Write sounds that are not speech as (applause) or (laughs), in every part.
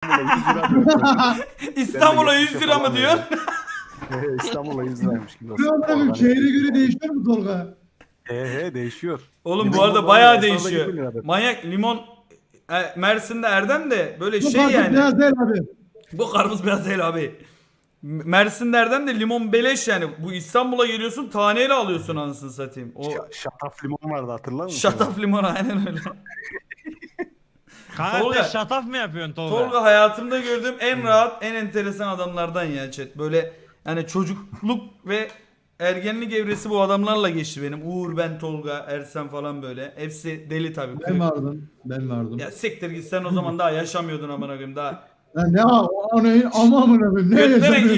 (laughs) İstanbul'a 100 lira mı diyor? (laughs) İstanbul'a 100 liraymış gibi. Amına şehre göre değişiyor mu Tolga? He he değişiyor. Oğlum bu arada bayağı değişiyor. Manyak limon e, Mersin'de Erdem de böyle Bu şey fark yani. Biraz değil abi. Bu karpuz biraz değil abi. Mersin'de Erdem de limon beleş yani. Bu İstanbul'a geliyorsun taneyle alıyorsun anasını satayım. O Ş- şataf limon vardı hatırlar mısın? şataf limon aynen öyle. (laughs) Kanka Tolga. sen şataf mı yapıyorsun Tolga? Tolga hayatımda gördüğüm en rahat, en enteresan adamlardan ya chat. Böyle yani çocukluk ve ergenlik evresi bu adamlarla geçti benim. Uğur, ben, Tolga, Ersen falan böyle. Hepsi deli tabii. Ben kırık. vardım. Ben vardım. Ya siktir git sen o zaman daha yaşamıyordun amına koyayım daha. Ya ne ha o anayı ama amına koyayım. Ne Götlerek yaşadın?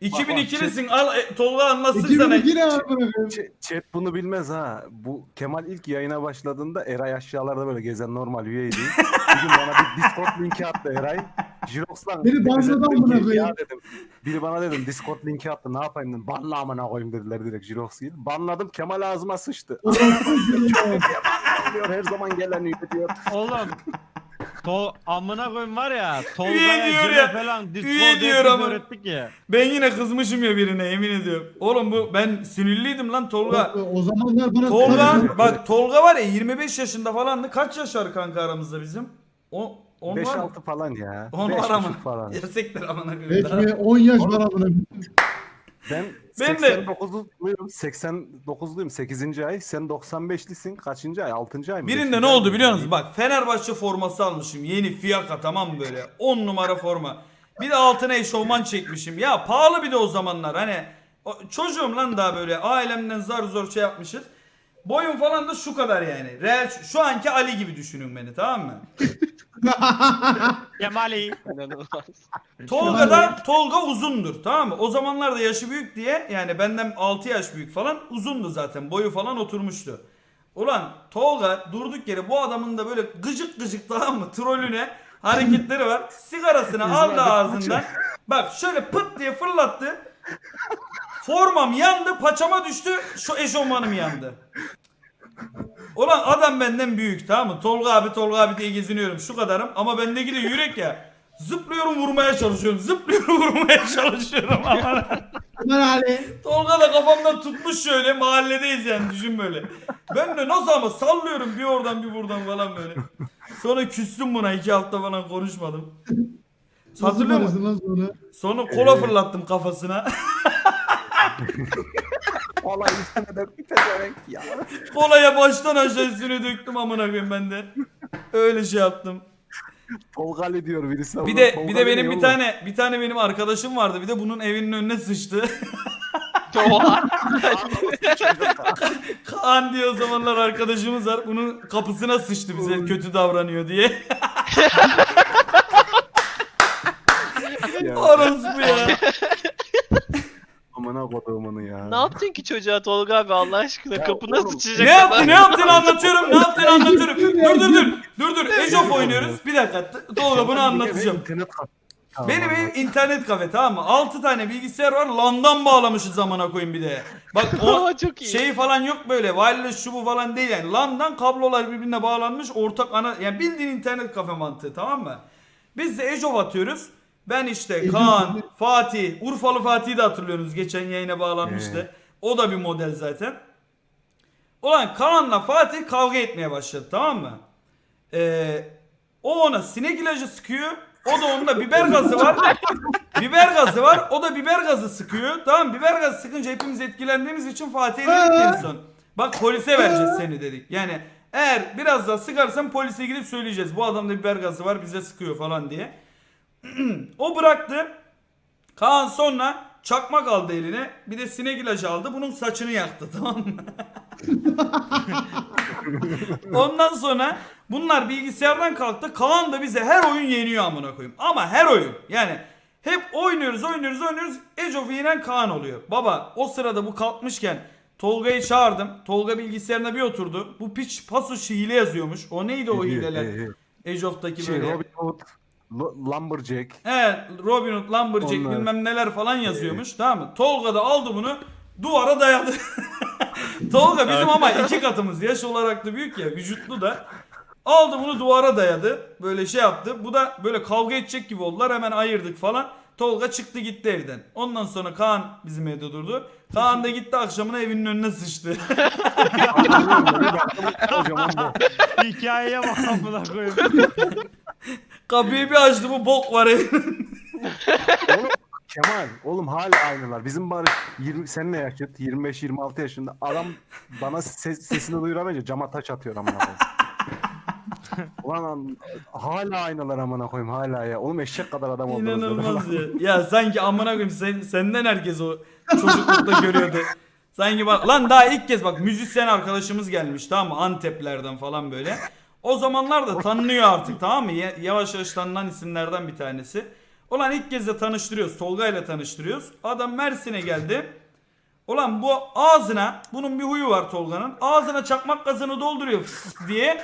iki- 2002'lisin al e, Tolga anlatsın sana. 2002 ne amına koyayım? Ç- Chat bunu bilmez ha. Bu Kemal ilk yayına başladığında Eray aşağılarda böyle gezen normal üyeydi. (laughs) Bir gün bana bir Discord linki attı Eray. Jirox'tan. Beni banladı amına Ya koyayım. dedim. Biri bana dedim Discord linki attı ne yapayım dedim. Banla amına koyayım dediler direkt Jirox gibi. Banladım Kemal ağzıma sıçtı. (laughs) diyor her zaman gelen üye diyor. Oğlum. To amına koyayım var ya. Tolga'ya diyor Cem'e ya. falan Üye Discord diyor hepimiz ama. öğrettik ya. Ben yine kızmışım ya birine yemin ediyorum. Oğlum bu ben sinirliydim lan Tolga. O zamanlar bana Tolga bak Tolga var ya 25 yaşında falandı. Kaç yaş var kanka aramızda bizim? O 10 var mı? 5-6 falan ya. 10 Beş var ama. falan. Siktir amına koyayım. Mi 10 yaş var amına koyayım. Ben, Ben de- 89'luyum. 89'luyum. 8. ay. Sen 95'lisin. Kaçıncı ay? 6. ay mı? Birinde Beşinci ne oldu biliyor musun? Bak Fenerbahçe forması almışım. Yeni fiyaka tamam böyle? 10 numara forma. Bir de altına eşofman çekmişim. Ya pahalı bir de o zamanlar. Hani çocuğum lan daha böyle ailemden zar zor şey yapmışız. Boyum falan da şu kadar yani. Real şu anki Ali gibi düşünün beni tamam mı? (laughs) Kemali. Tolga da Tolga uzundur tamam mı? O zamanlarda yaşı büyük diye yani benden 6 yaş büyük falan uzundu zaten. Boyu falan oturmuştu. Ulan Tolga durduk yere bu adamın da böyle gıcık gıcık tamam mı? Trolüne hareketleri var. Sigarasını aldı ağzından. Bak şöyle pıt diye fırlattı. Formam yandı, paçama düştü, şu eşofmanım yandı. Ulan adam benden büyük tamam mı? Tolga abi Tolga abi diye geziniyorum şu kadarım ama bendeki de yürek ya. Zıplıyorum vurmaya çalışıyorum. Zıplıyorum (laughs) vurmaya çalışıyorum ama. Ömer Ali. Tolga da kafamdan tutmuş şöyle mahalledeyiz yani düşün böyle. Ben de nasıl ama sallıyorum bir oradan bir buradan falan böyle. Sonra küstüm buna iki hafta falan konuşmadım. Hatırlıyor musun? Sonra kola fırlattım kafasına. (laughs) Olay üstüne de bir ya. Kolaya baştan aşağı üstüne döktüm amına koyayım ben de. Öyle şey yaptım. Tolgali diyor birisi. Bir de bir de benim bir tane bir tane benim arkadaşım vardı. Bir de bunun evinin önüne sıçtı. (laughs) Kaan diye o zamanlar arkadaşımız var. Bunun kapısına sıçtı bize kötü davranıyor diye. (laughs) Ya, Orospu ya. amına koduğumunu ya. Ne yaptın ki çocuğa Tolga abi Allah aşkına Ya kapına oğlum, sıçacak Ne kadar. yaptı ne yaptığını anlatıyorum. Ne yaptığını anlatıyorum. Dur dur dur. Dur dur. Ejof oynuyoruz. Bir dakika. Tolga bunu anlatacağım. Benim evim internet kafe tamam mı? 6 tane bilgisayar var. LAN'dan bağlamışız zamana koyayım bir de. Bak o (laughs) çok iyi. şey falan yok böyle. Wireless şu bu falan değil yani. LAN'dan kablolar birbirine bağlanmış. Ortak ana yani bildiğin internet kafe mantığı tamam mı? Biz de Ejov atıyoruz. Ben işte Kaan. Fatih, Urfalı Fatih'i de hatırlıyorsunuz. Geçen yayına bağlanmıştı. Evet. O da bir model zaten. Ulan Kaan'la Fatih kavga etmeye başladı tamam mı? Ee, o ona sinek ilacı sıkıyor. O da onda biber gazı var. (laughs) biber gazı var. O da biber gazı sıkıyor. Tamam biber gazı sıkınca hepimiz etkilendiğimiz için Fatih'e dedik en son. Bak polise vereceğiz seni dedik. Yani eğer biraz daha sıkarsan polise gidip söyleyeceğiz. Bu adamda biber gazı var bize sıkıyor falan diye. (clears throat) o bıraktı. Kaan sonra çakmak aldı eline. Bir de sinek ilacı aldı. Bunun saçını yaktı (laughs) tamam mı? (laughs) Ondan sonra bunlar bilgisayardan kalktı. Kaan da bize her oyun yeniyor amına koyayım. Ama her oyun. Yani hep oynuyoruz oynuyoruz oynuyoruz. Age of yenen Kaan oluyor. Baba o sırada bu kalkmışken Tolga'yı çağırdım. Tolga bilgisayarına bir oturdu. Bu piç pasus hile yazıyormuş. O neydi o hileler? Age of'taki Şey, böyle. Lo- Lumberjack. Evet Robin Hood, Lumberjack Onlar. bilmem neler falan yazıyormuş tamam mı? Tolga da aldı bunu duvara dayadı. (laughs) Tolga bizim ama iki katımız yaş olarak da büyük ya vücutlu da. Aldı bunu duvara dayadı. Böyle şey yaptı. Bu da böyle kavga edecek gibi oldular. Hemen ayırdık falan. Tolga çıktı gitti evden. Ondan sonra Kaan bizim evde durdu. Kaan da gitti akşamına evinin önüne sıçtı. (laughs) Kocaman bu. Hikayeye bak amına koyayım. Kapıyı bir açtı bu bok var evin. (laughs) Oğlum, Kemal oğlum hala aynılar. Bizim bari 20 seninle yaşıt 25-26 yaşında adam bana ses, sesini duyuramayınca cama taş atıyor amına koyayım. Ulan an- hala aynılar amına koyayım hala ya. Oğlum eşek kadar adam oldunuz. dedim. İnanılmaz (laughs) ya. Ya sanki amına koyayım sen, senden herkes o çocuklukta görüyordu. Sanki bak lan daha ilk kez bak müzisyen arkadaşımız gelmiş tamam mı Anteplerden falan böyle. O zamanlar da tanınıyor artık tamam mı? Ya- Yavaş yavaş tanınan isimlerden bir tanesi. Ulan ilk kez de tanıştırıyoruz. Tolga ile tanıştırıyoruz. Adam Mersin'e geldi. Ulan bu ağzına bunun bir huyu var Tolga'nın. Ağzına çakmak gazını dolduruyor diye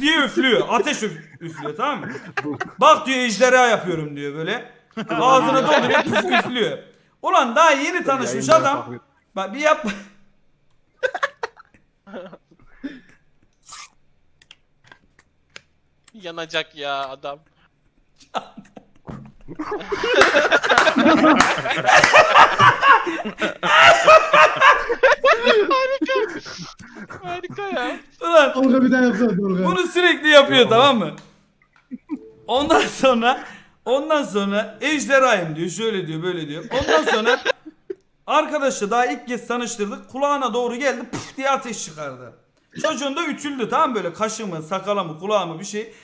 diye üflüyor. Ateş üf- üflüyor tamam mı? Bak diyor ejderha yapıyorum diyor böyle. Ağzına dolduruyor püf üflüyor. Ulan daha yeni tanışmış adam. Bak bir yap. (laughs) Yanacak ya adam. Harika. Harika ya. Ulan Tolga bir daha yapsana Tolga. Bunu sürekli yapıyor tamam mı? Ondan sonra ondan sonra ejderhayım diyor. Şöyle diyor böyle diyor. Ondan sonra arkadaşla daha ilk kez tanıştırdık. Kulağına doğru geldi puf diye ateş çıkardı. Çocuğun da ütüldü tamam mı? böyle kaşı mı sakala mı kulağı mı bir şey.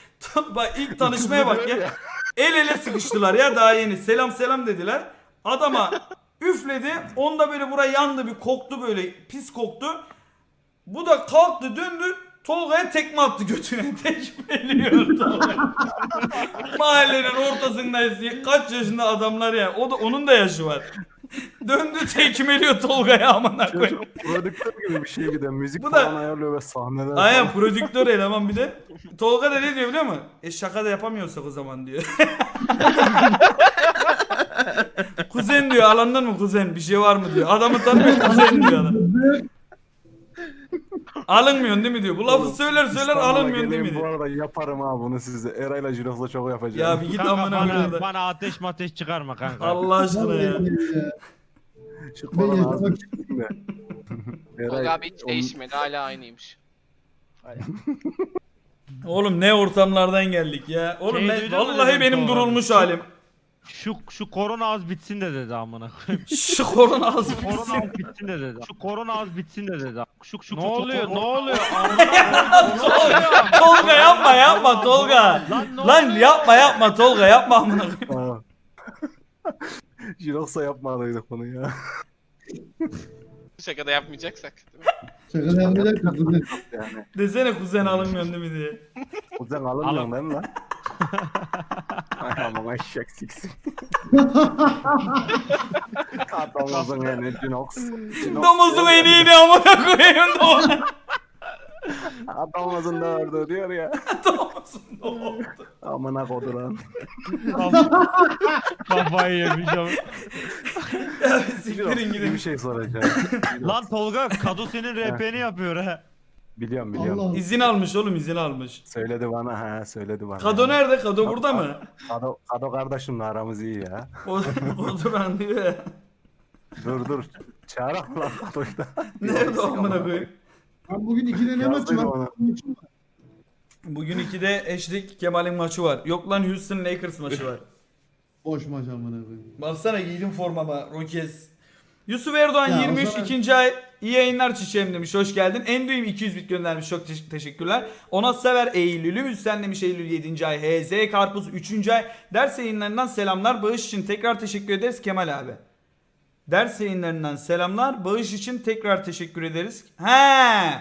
Bak ilk tanışmaya bak ya. El ele sıkıştılar ya daha yeni. Selam selam dediler. Adama üfledi. Onda böyle buraya yandı bir koktu böyle pis koktu. Bu da kalktı döndü Tolga'ya tekme attı götüne. (laughs) Tekmeliyor Tolga. Mahallenin ortasındayız. Kaç yaşında adamlar ya. O da onun da yaşı var. Döndü tekmeliyor Tolga'ya amına koyayım. Çocuk prodüktör gibi bir şey gidiyor. Müzik Bu da- falan ayarlıyor ve sahneler. Aynen prodüktör eleman bir de. Tolga da ne diyor biliyor musun? E şaka da yapamıyorsak o zaman diyor. (laughs) kuzen diyor alandan mı kuzen bir şey var mı diyor. Adamı tanımıyor kuzen diyor adam. Alınmıyorsun değil mi diyor. Bu lafı söyler söyler İstanbul'a alınmıyorsun değil mi geleyim, Bu diyor. arada yaparım ha bunu size. Eray'la Jirof'la çok yapacağım. Ya bir git Kanka amına bana, koyayım da. bana ateş mateş çıkarma kanka. Allah aşkına ya. Şu Ben korona az çıktım da. Tolga abi hiç değişmedi. Hala aynıymış. Oğlum ne ortamlardan geldik ya. Oğlum Şey ben, duydun mu vallahi benim Tolga? durulmuş halim. Şu şu korona az bitsin de dedi amına koyayım. (laughs) Şu korona az Korona bitsin. az bitsin de dedi. Şu korona az bitsin de dedi. Şu şu Ne oluyor, ne oluyor? (laughs) (laughs) Tolga, Tolga yapma yapma Tolga. Lan ne Lan oluyor? yapma yapma Tolga yapma amına koyayım. Tamam. Jirof'sa yapmadıydık bunu ya. Şaka da yapmayacaksak. değil mi? Şaka yapmayacak mısın? Yani. Desene kuzen alınmıyorsun değil mi diye. Kuzen alınmıyorsun değil mi lan? Ay aman eşek siksin. Adamımızın yani Cinox. Domuzun en iyini amına koyayım da Adamımızın da orada diyor ya. (laughs) Domuzun ne oldu? Amına koduran. Kafayı yemiş ama. Ya Cinox siktirin bir gidin. şey soracağım. Lan Tolga Kado senin RP'ni yapıyor ha. Biliyorum biliyorum. Allah. İzin almış oğlum izin almış. Söyledi bana ha söyledi bana. Kado nerede? Kado burada mı? Kado, Kado kardeşimle aramız iyi ya. O, o duran diyor ya. Dur dur. Çağırak lan Kado'yu da. Nerede o amına koyayım? Ben bugün ikide ne Yazdıydı maçı var? Maçım var. Bugün 2'de Eşlik Kemal'in maçı var. Yok lan Houston Lakers maçı var. Boş maç amına koyayım. Baksana giydim formama Rokes. Yusuf Erdoğan Ya, o 23 zaman- ikinci ay iyi yayınlar çiçeğim demiş. Hoş geldin. Endüyüm 200 bit göndermiş. Çok teş- teşekkürler. Ona sever Eylül'ü müzisyenlemiş Eylül 7. ay. HZ Karpuz 3. ay. Ders yayınlarından selamlar. Bağış için tekrar teşekkür ederiz Kemal abi. Ders yayınlarından selamlar. Bağış için tekrar teşekkür ederiz. He.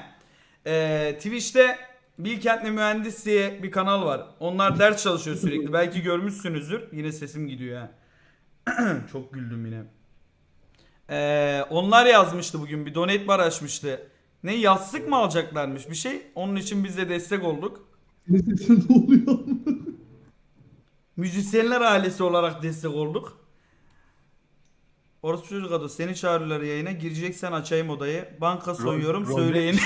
Ee, Twitch'te Bilkentli Mühendis diye bir kanal var. Onlar ders çalışıyor sürekli. Belki görmüşsünüzdür. Yine sesim gidiyor ha. (clears throat) Çok güldüm yine. Ee, onlar yazmıştı bugün bir donate bar açmıştı. Ne yastık mı alacaklarmış bir şey. Onun için biz de destek olduk. Ne oluyor? Müzisyenler ailesi olarak destek olduk. Orası çocuk adı seni çağırıyorlar yayına. Gireceksen açayım odayı. Banka soyuyorum söyleyin.